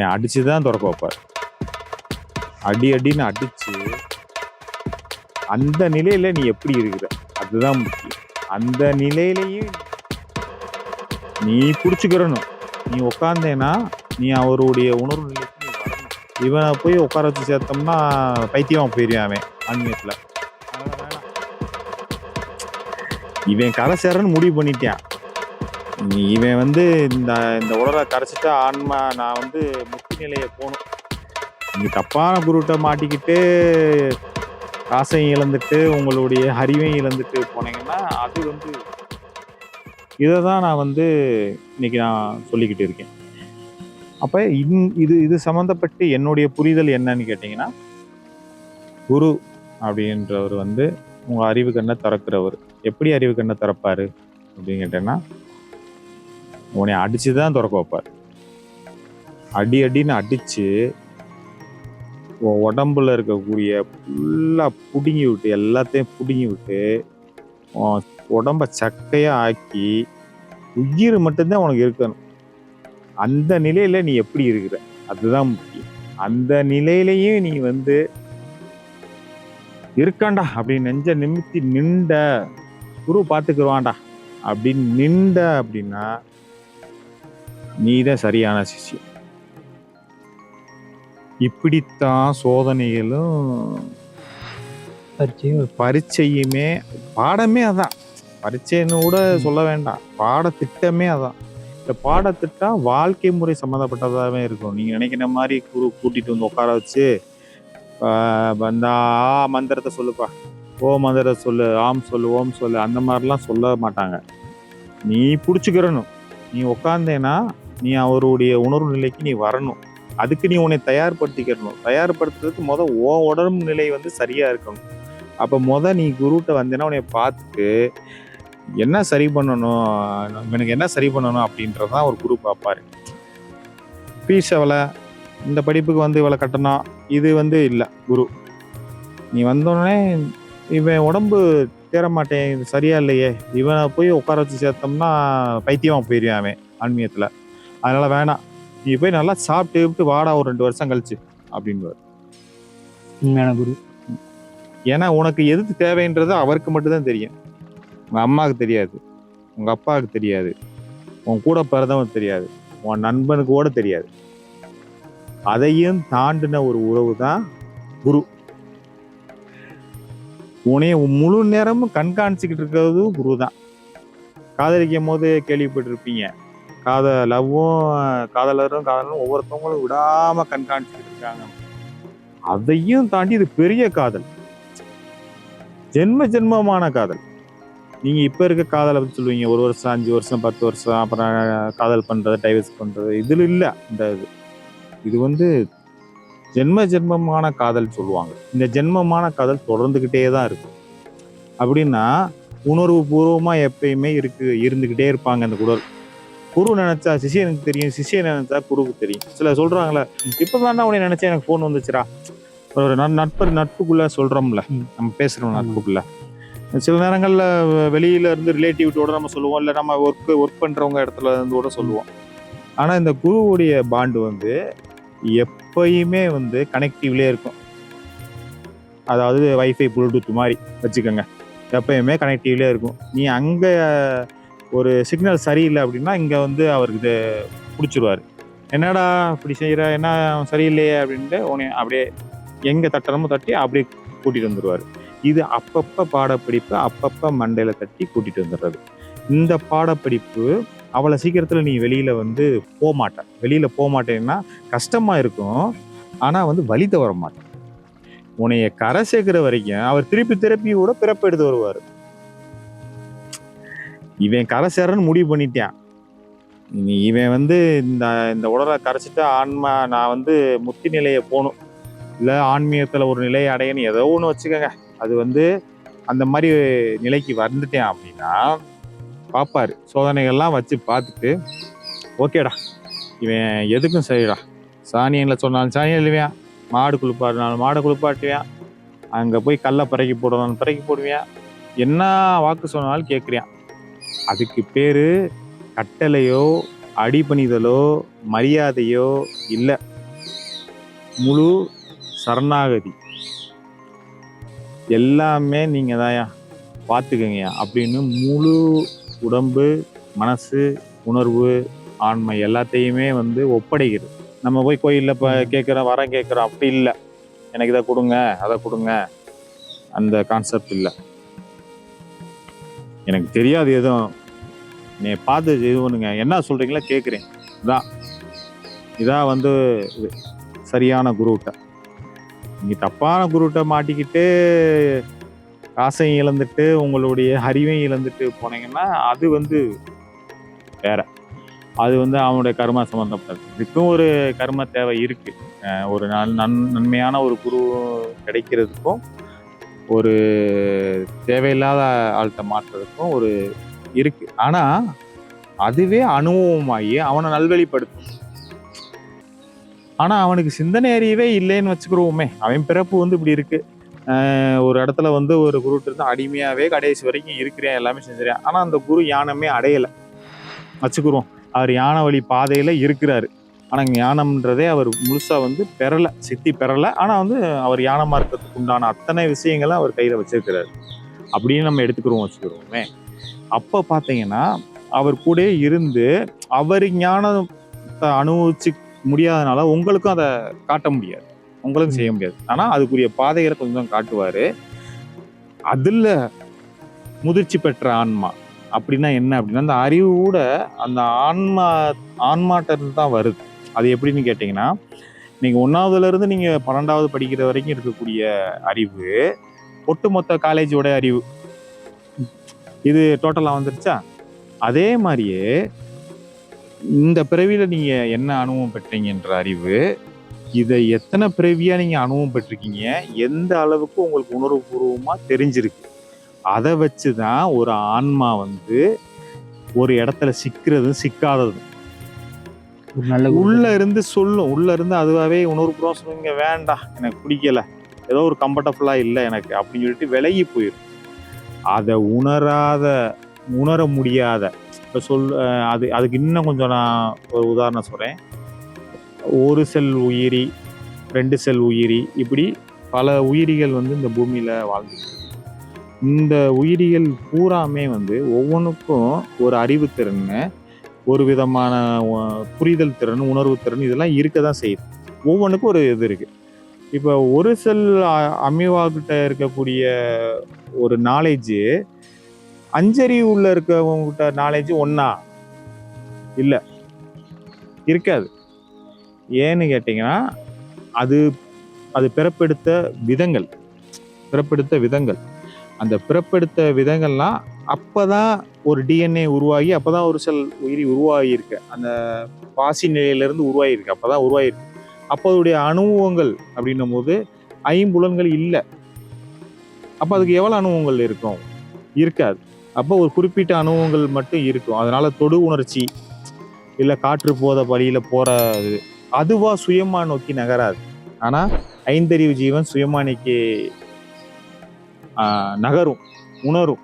அவனை அடிச்சு தான் திறக்க வைப்பார். அடி அடின்னு அடிச்சு அந்த நிலையில நீ எப்படி இருக்கிற? அதுதான் முக்கியம். அந்த நிலையிலையும் நீ பிடிச்சிக்கிறணும். நீ உக்காந்தேன்னா நீ அவருடைய உணர்வு நிலைக்கு நீ வரணும். இவனை போய் உட்கார வச்சு சேர்த்தோம்னா பைத்தியம் போயிருவான் அவன் ஆன்மீகத்தில். இவன் கரை சேரன்னு முடிவு பண்ணிட்டான். நீ இவன் வந்து இந்த இந்த உடலை கரைச்சிட்டா ஆன்மா நான் வந்து முக்தி நிலையை போகணும் நீங்கள் தப்பான குருட்டை மாட்டிக்கிட்டு காசையும் இழந்துட்டு உங்களுடைய அறிவையும் இழந்துட்டு போனீங்கன்னா அது வந்து இதை தான் நான் வந்து இன்னைக்கு நான் சொல்லிக்கிட்டு இருக்கேன். அப்போ இன் இது இது சம்மந்தப்பட்டு என்னுடைய புரிதல் என்னன்னு கேட்டிங்கன்னா குரு அப்படின்றவர் வந்து உங்கள் அறிவு கண்ணை திறக்கிறவர். எப்படி அறிவு கண்ணை திறப்பார் அப்படின்னு கேட்டேன்னா உன்னை அடித்து தான் திறக்க வைப்பார். அடி அடின்னு அடித்து உடம்புல இருக்கக்கூடிய ஃபுல்லாக பிடுங்கி விட்டு எல்லாத்தையும் பிடுங்கி விட்டு உடம்ப சக்கையாக ஆக்கி உயிர் மட்டும்தான் உனக்கு இருக்கணும். அந்த நிலையில் நீ எப்படி இருக்கிற? அதுதான் முக்கியம். அந்த நிலையிலையும் நீ வந்து இருக்காண்டா அப்படின்னு நெஞ்ச நிமித்தி நின்ற குரு பார்த்துக்குருவான்டா அப்படின்னு நின்ற அப்படின்னா நீ தான் சரியான சிஷ்யம் இப்படித்தான் சோதனைகளும் பரீட்சையுமே பாடமே அதான். பரீட்சைன்னு கூட சொல்ல வேண்டாம். பாடத்திட்டமே அதான். இந்த பாடத்திட்டம் வாழ்க்கை முறை சம்மந்தப்பட்டதாகவே இருக்கும். நீங்க நினைக்கிற மாதிரி குரு கூட்டிட்டு வந்து உட்கார வச்சு ஆ மந்திரத்தை சொல்லுப்பா. ஓ மந்திரத்தை சொல்லு ஆம் சொல்லு ஓம் சொல்லு அந்த மாதிரிலாம் சொல்ல மாட்டாங்க. நீ பிடிச்சிக்கிறணும். நீ உக்காந்தேன்னா நீ அவருடைய உணர்வு நிலைக்கு நீ வரணும். அதுக்கு நீ உன்னை தயார்படுத்திக்கணும். தயார்படுத்துறதுக்கு முத ஓ உடம்பு நிலை வந்து சரியா இருக்கணும். அப்போ முத நீ குருட்ட வந்தேன்னா உன்னை பார்த்துட்டு என்ன சரி பண்ணணும்? இவனுக்கு என்ன சரி பண்ணணும்? அப்படின்றதான் ஒரு குரு பார்ப்பாரு. ஃபீஸ் எவ்வளோ இந்த படிப்புக்கு வந்து இவ்வளோ கட்டணும் இது வந்து இல்லை குரு. நீ வந்தோடனே இவன் உடம்பு தேர மாட்டேன் இது சரியா இல்லையே. இவனை போய் உட்கார வச்சு சேர்த்தோம்னா பைத்தியமாக போயிடுவேன் அவன் ஆன்மீகத்தில். அதனால் வேணாம். நீ போய் நல்லா சாப்பிட்டு விட்டு வாடா ஒரு ரெண்டு வருஷம் கழிச்சு அப்படின்னு உண்மையான குரு. ஏன்னா உனக்கு எதுக்கு தேவைன்றது அவருக்கு மட்டும்தான் தெரியும். உங்க அம்மாவுக்கு தெரியாது. உங்க அப்பாவுக்கு தெரியாது. உன் கூட பிறந்தவனுக்கு தெரியாது. உன் நண்பனுக்கு கூட தெரியாது. அதையும் தாண்டின ஒரு உறவு தான் குரு. உன்னைய முழு நேரமும் கண்காணிச்சுக்கிட்டு இருக்கிறதும் குரு தான். காதலிக்கும் போது கேள்விப்பட்டிருப்பீங்க காத லவ்வும் காதலரும் காதலரும் ஒவ்வொருத்தவங்களும் விடாம கண்காணிச்சுட்டு இருக்காங்க. அதையும் தாண்டி இது பெரிய காதல். ஜென்ம ஜென்மமான காதல். நீங்க இப்ப இருக்க காதலை பத்தி சொல்லுவீங்க. ஒரு வருஷம் அஞ்சு வருஷம் பத்து வருஷம் அப்புறம் காதல் பண்றது டைவர்ஸ் பண்றது இதுல இல்ல. இந்த இது. இது வந்து ஜென்ம ஜென்மமான காதல் சொல்லுவாங்க. இந்த ஜென்மமான காதல் தொடர்ந்துகிட்டே தான் இருக்கும் அப்படின்னா உணர்வு பூர்வமா எப்பயுமே இருக்கு இருந்துகிட்டே இருப்பாங்க அந்த குடல். குரு நினைச்சா சிஷியனுக்கு தெரியும் சிஷியன் நினைச்சா குருவுக்கு தெரியும். சில சொல்றாங்களே இப்பதான் உன்னை நினைச்சா எனக்கு ஃபோன் வந்துச்சுடா. ஒரு நட்- நட்பு நட்புக்குள்ள சொல்றோம்ல. நம்ம பேசுறோம் நட்புக்குள்ள. சில நேரங்கள்ல வெளியில இருந்து ரிலேட்டிவிட்டியோட நம்ம சொல்லுவோம் இல்ல நம்ம ஒர்க் ஒர்க் பண்றவங்க இடத்துல இருந்து கூட சொல்லுவோம். ஆனா இந்த குருவுடைய பாண்டு வந்து எப்பயுமே வந்து கனெக்டிவ்லேயே இருக்கும். அதாவது வைஃபை ப்ளூடூத் மாதிரி வச்சுக்கோங்க. எப்பயுமே கனெக்டிவ்லேயே இருக்கும். நீ அங்க ஒரு சிக்னல் சரியில்லை அப்படின்னா இங்கே வந்து அவருக்கு இது பிடிச்சிருவார். என்னடா இப்படி செய்கிற என்ன சரியில்லையே அப்படின்ட்டு உன்னை அப்படியே எங்கே தட்டணுமோ தட்டி அப்படியே கூட்டிகிட்டு வந்துடுவார் இது அப்பப்போ பாடப்பிடிப்பு அப்பப்போ மண்டையில் தட்டி கூட்டிகிட்டு வந்துடுறது. இந்த பாடப்பிடிப்பு அவ்வளோ சீக்கிரத்தில் நீ வெளியில் வந்து போக மாட்டேன் வெளியில் போக மாட்டேன்னா கஷ்டமாக இருக்கும். ஆனால் வந்து வழி தவற மாட்டேன். உன்னைய கரை சேர்க்குற வரைக்கும் அவர் திருப்பி திருப்பி கூட பிறப்பு எடுத்து வருவார். இவன் கரை சேரன்னு முடிவு பண்ணிட்டேன். இவன் வந்து இந்த இந்த உடலை கரைச்சிட்டு ஆன்மா நான் வந்து முத்தி நிலையை போகணும். இல்லை ஆன்மீகத்தில் ஒரு நிலையை அடையணும். ஏதோ ஒன்று வச்சுக்கோங்க. அது வந்து அந்த மாதிரி நிலைக்கு வந்துட்டேன் அப்படின்னா பார்ப்பார். சோதனைகள்லாம் வச்சு பார்த்துட்டு ஓகேடா. இவன் எதுக்கும் சரிடா. சாணியனில் சொன்னாலும் சாணி எழுவேன் மாடு குளிப்பாட்டினாலும் மாடு குளிப்பாட்டுவேன். அங்கே போய் கல்லை பிறக்கி போடணும்னு பிறக்கி போடுவேன். என்ன வாக்கு சொன்னாலும் கேட்குறியான் அதுக்கு பேர் கட்டளையோ அடிபணிதலோ மரியாதையோ இல்லை. முழு சரணாகதி. எல்லாமே நீங்க தான்யா பார்த்துக்கங்கய்யா அப்படின்னு முழு உடம்பு மனசு உணர்வு ஆண்மை எல்லாத்தையுமே வந்து ஒப்படைக்கிறது நம்ம போய் கோயிலில் இப்போ கேட்குறோம் வரம் கேட்குறோம் அப்படி இல்லை. எனக்கு இதை கொடுங்க அதை கொடுங்க. அந்த கான்செப்ட் இல்லை. எனக்கு தெரியாது எதுவும் நீ பார்த்து இது பண்ணுங்க. என்ன சொல்கிறீங்களோ கேட்குறேன் இதான் இதான் வந்து சரியான குருட்ட. நீங்கள் தப்பான குருட்ட மாட்டிக்கிட்டு காசையும் இழந்துட்டு உங்களுடைய அறிவையும் இழந்துட்டு போனீங்கன்னா அது வந்து வேற. அது வந்து அவனுடைய கர்மா சம்மந்தப்பட்டது இதுக்கும் ஒரு கர்ம தேவை இருக்குது ஒரு நல் நன் நன்மையான ஒரு குரு கிடைக்கிறதுக்கும் ஒரு தேவையில்லாத ஆள்கிட்ட மாற்றுறதுக்கும் ஒரு இருக்கு. ஆனா அதுவே அனுபவமாகி அவனை நல்வழிப்படுத்தும். ஆனா அவனுக்கு சிந்தனை அறிவே இல்லைன்னு வச்சுக்கிறோமே அவன் பிறப்பு வந்து இப்படி இருக்கு. ஒரு இடத்துல வந்து ஒரு குருட்டு இருந்தால் அடிமையாகவே கடைசி வரைக்கும் இருக்கிறேன் எல்லாமே செஞ்சுறேன் ஆனால் அந்த குரு யானமே அடையலை. வச்சுக்கிறோம் அவர் யானை வழி பாதையில் இருக்கிறாரு. ஆனால் ஞானம்ன்றதே அவர் முழுசாக வந்து பெறலை சித்தி பெறலை. ஆனால் வந்து அவர் ஞானமாக இருக்கிறதுக்கு உண்டான அத்தனை விஷயங்களை அவர் கையில் வச்சிருக்கிறாரு. அப்படின்னு நம்ம எடுத்துக்கிறோம் வச்சுக்கிறோமே அப்போ பார்த்தீங்கன்னா அவர் கூட இருந்து அவர் ஞானத்தை அனுபவிச்சு முடியாதனால உங்களுக்கும் அதை காட்ட முடியாது. உங்களுக்கும் செய்ய முடியாது. ஆனால் அதுக்குரிய பாதைகளை கொஞ்சம் காட்டுவார். அதில் முதிர்ச்சி பெற்ற ஆன்மா அப்படின்னா என்ன அப்படின்னா அந்த அறிவு கூட அந்த ஆன்மா ஆன்மாட்ட தான் வருது. அது எப்படின்னு கேட்டிங்கன்னா நீங்கள் ஒன்றாவதுலேருந்து நீங்கள் பன்னெண்டாவது படிக்கிற வரைக்கும் இருக்கக்கூடிய அறிவு ஒட்டுமொத்த காலேஜோட அறிவு. இது டோட்டலாக வந்துருச்சா? அதே மாதிரியே இந்த பிறவியில் நீங்கள் என்ன அனுபவம் பெற்றீங்கன்ற அறிவு இதை எத்தனை பிறவியாக நீங்கள் அனுபவம் பெற்றிருக்கீங்க எந்த அளவுக்கு உங்களுக்கு உணர்வுபூர்வமாக தெரிஞ்சிருக்கு? அதை வச்சு தான் ஒரு ஆன்மா வந்து ஒரு இடத்துல சிக்கிறதும் சிக்காததும் நல்ல உள்ள இருந்து சொல்லும் உள்ள இருந்து அதுவாகவே உணர்வுபூர்வம் சொல்லுங்க வேண்டாம் எனக்கு பிடிக்கல. ஏதோ ஒரு கம்ஃபர்டபுளா இல்லை எனக்கு அப்படின்னு சொல்லிட்டு விலகி போயிடும் அதை உணராத உணர முடியாத இப்போ சொல் அது அதுக்கு இன்னும் கொஞ்சம் நான் ஒரு உதாரணம் சொல்கிறேன் ஒரு செல் உயிரி ரெண்டு செல் உயிரி இப்படி பல உயிரிகள் வந்து இந்த பூமியில் வாழ்ந்து இந்த உயிரிகள் பூராமே வந்து ஒவ்வொன்றுக்கும் ஒரு அறிவுத்திறன் ஒரு விதமான புரிதல் திறன் உணர்வு திறன் இதெல்லாம் இருக்க தான் செய்யுது. ஒவ்வொன்றுக்கும் ஒரு இது இருக்குது இப்போ ஒரு செல் அமிவாகிட்ட இருக்கக்கூடிய ஒரு நாலேஜு அஞ்சறிவு உள்ள இருக்கவங்ககிட்ட நாலேஜ் ஒன்றா இல்லை. இருக்காது. ஏன்னு கேட்டிங்கன்னா அது அது பிறப்பெடுத்த விதங்கள். பிறப்பெடுத்த விதங்கள். அந்த பிறப்பெடுத்த விதங்கள்லாம் அப்பதான் ஒரு டிஎன்ஏ உருவாகி அப்போ தான் ஒரு செல் உயிரி உருவாகியிருக்கு. அந்த பாசி நிலையிலிருந்து உருவாகியிருக்கு. அப்போ தான் உருவாகிருக்கு அப்போ அதோடைய அனுபவங்கள் அப்படின்னும் போது ஐம்புலன்கள் இல்லை. அப்போ அதுக்கு எவ்வளோ அனுபவங்கள் இருக்கும்? இருக்காது. அப்போ ஒரு குறிப்பிட்ட அனுபவங்கள் மட்டும் இருக்கும். அதனால் தொடு உணர்ச்சி இல்லை காற்று போத வழியில் போறது அதுவாக சுயமாக நோக்கி நகராது. ஆனால் ஐந்தறிவு ஜீவன் சுயமானிக்கு நகரும் உணரும்.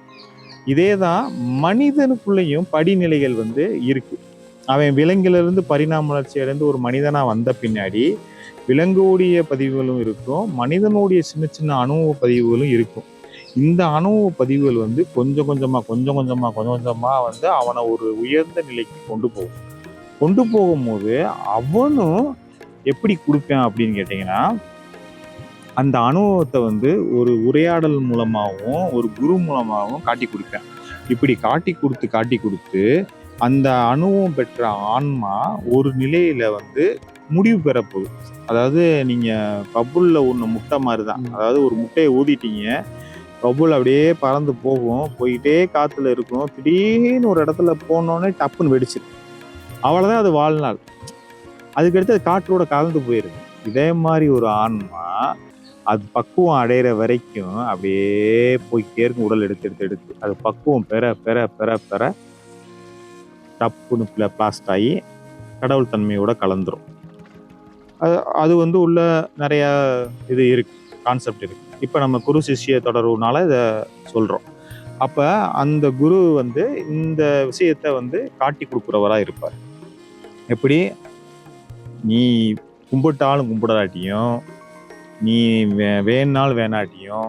இதே தான் மனிதனுக்குள்ளேயும் படிநிலைகள் வந்து இருக்குது அவன் விலங்கிலிருந்து பரிணாம வளர்ச்சி அடைந்து ஒரு மனிதனாக வந்த பின்னாடி விலங்குடைய பதிவுகளும் இருக்கும் மனிதனுடைய சின்ன சின்ன அணுவ பதிவுகளும் இருக்கும். இந்த அனுபவ பதிவுகள் வந்து கொஞ்சம் கொஞ்சமாக கொஞ்சம் கொஞ்சமாக கொஞ்சம் கொஞ்சமாக வந்து அவனை ஒரு உயர்ந்த நிலைக்கு கொண்டு போகும். கொண்டு போகும்போது அவனும் எப்படி கொடுப்பேன் அப்படின்னு கேட்டிங்கன்னா அந்த அனுபவத்தை வந்து ஒரு உரையாடல் மூலமாகவும் ஒரு குரு மூலமாகவும் காட்டி கொடுப்பேன். இப்படி காட்டி கொடுத்து காட்டி கொடுத்து அந்த அனுபவம் பெற்ற ஆன்மா ஒரு நிலையில வந்து முடிவு பெற போகுது. அதாவது நீங்க பப்புல்ல ஒண்ணு முட்டை மாதிரி தான். அதாவது ஒரு முட்டையை ஊதிட்டீங்க. பப்புல் அப்படியே பறந்து போகும். போயிட்டே காத்துல இருக்கும் திடீர்னு ஒரு இடத்துல போனோடனே டப்புன்னு வெடிச்சிடும் அவ்வளவுதான் அது வாழ்நாள். அதுக்கடுத்து அது காற்றோட கலந்து போயிருது. இதே மாதிரி ஒரு ஆன்மா அது பக்குவம் அடையிற வரைக்கும் அப்படியே போய் இருக்கும் உடல் எடுத்து எடுத்து எடுத்து. அது பக்குவம் பெற பெற பெற பெற டப்புன்னு பிளாஸ்ட் ஆகி கடவுள் தன்மையோட கலந்துரும். அது அது வந்து உள்ள நிறையா இது இருக்கு கான்செப்ட் இருக்கு. இப்போ நம்ம குரு சிஷ்ய தொடர்புனால இதை சொல்கிறோம் அப்போ அந்த குரு வந்து இந்த விஷயத்த வந்து காட்டி கொடுக்குறவராக இருப்பார். எப்படி? நீ கும்பிட்டாலும் கும்பிடாட்டியும் நீ வே வேணாலும் வேணாட்டியும்.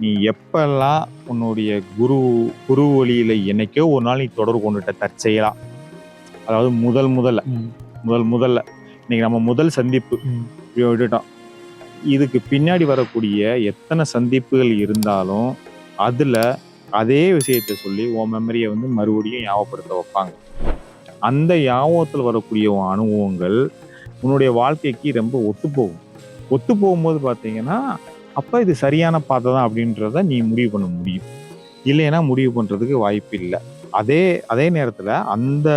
நீ எப்பெல்லாம் உன்னுடைய குரு குரு வழியில் என்னைக்கோ ஒரு நாள் நீ தொடர்பு கொண்டுட்ட தற்செயலா. அதாவது முதல் முதல்ல. முதல் முதல்ல. இன்னைக்கு நம்ம முதல் சந்திப்பு. விட்டுட்டோம். இதுக்கு பின்னாடி வரக்கூடிய எத்தனை சந்திப்புகள் இருந்தாலும் அதில் அதே விஷயத்தை சொல்லி உன் மெமரியை வந்து மறுபடியும் ஞாபகப்படுத்த வைப்பாங்க. அந்த ஞாபகத்தில் வரக்கூடிய அனுபவங்கள் உன்னுடைய வாழ்க்கைக்கு ரொம்ப ஒத்து போகும் ஒத்து போகும்போது பார்த்தீங்கன்னா அப்போ இது சரியான பாதை தான் அப்படின்றத நீ முடிவு பண்ண முடியும். இல்லைன்னா முடிவு பண்ணுறதுக்கு வாய்ப்பு இல்லை. அதே அதே நேரத்தில் அந்த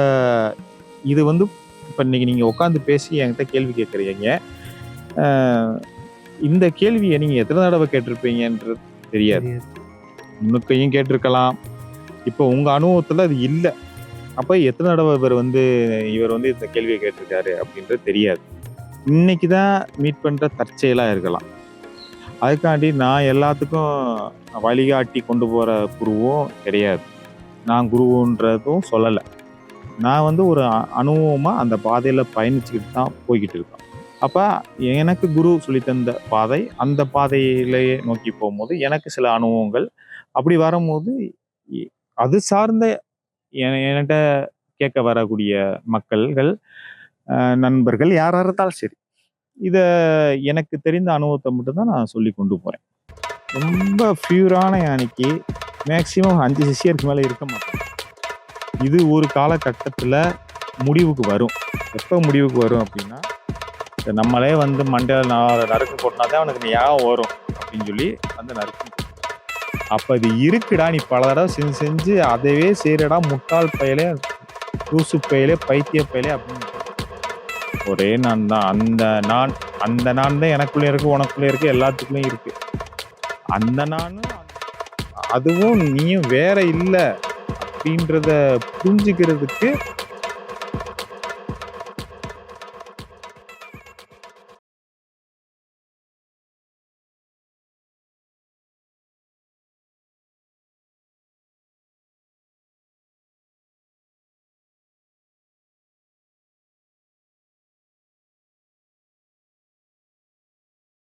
இது வந்து இப்போ இன்னைக்கு நீங்கள் உட்காந்து பேசி என்கிட்ட கேள்வி கேட்குறீங்க. இந்த கேள்வியை நீங்கள் எத்தனை தடவை கேட்டிருப்பீங்கன்றது தெரியாது. முன்னுக்கையும் கேட்டிருக்கலாம். இப்போ உங்கள் அனுபவத்தில் அது இல்லை. அப்போ எத்தனை தடவை இவர் வந்து இவர் வந்து இந்த கேள்வியை கேட்டிருக்காரு அப்படின்றது தெரியாது. இன்னைக்கு தான் மீட் பண்ணுற தற்செயலாக இருக்கலாம். அதுக்காண்டி நான் எல்லாத்துக்கும் வழிகாட்டி கொண்டு போகிற குருவும் கிடையாது. நான் குருன்றதும் சொல்லலை. நான் வந்து ஒரு அனுபவமாக அந்த பாதையில் பயணிச்சுக்கிட்டு தான் போய்கிட்டு இருக்கேன் அப்போ எனக்கு குரு சொல்லி தந்த பாதை அந்த பாதையிலேயே நோக்கி போகும்போது எனக்கு சில அனுபவங்கள். அப்படி வரும்போது இ- அது சார்ந்த என்கிட்ட கேட்க வரக்கூடிய மக்கள்கள் நண்பர்கள் யாராக இருந்தாலும் சரி. இதை எனக்கு தெரிந்த அனுபவத்தை மட்டும்தான் நான் சொல்லி கொண்டு போகிறேன் ரொம்ப ஃபியூரான யானைக்கு மேக்சிமம் அஞ்சு சிஷியருக்கு மேலே இருக்க மாட்டேன் இது ஒரு காலகட்டத்தில் முடிவுக்கு வரும். எப்போ முடிவுக்கு வரும் அப்படின்னா நம்மளே வந்து மண்டையில் நான் நறுக்கு போட்டினாதான் அவனுக்கு ஞாபகம் வரும் அப்படின்னு சொல்லி வந்து நறுக்கு அப்போ இது இருக்குடா நீ பல தடவை செஞ்சு செஞ்சு அதவே செய்கிறடா முட்டாள் பயலே தூசு பயலே பைத்திய பயலே அப்படின்னு ஒரே நான் தான். அந்த நான் அந்த நான் தான் எனக்குள்ளே இருக்கு உனக்குள்ளே இருக்கு எல்லாத்துக்குள்ளேயும் இருக்கு. அந்த நானும் அதுவும் நீயும் வேற இல்லை அப்படின்றத புரிஞ்சுக்கிறதுக்கு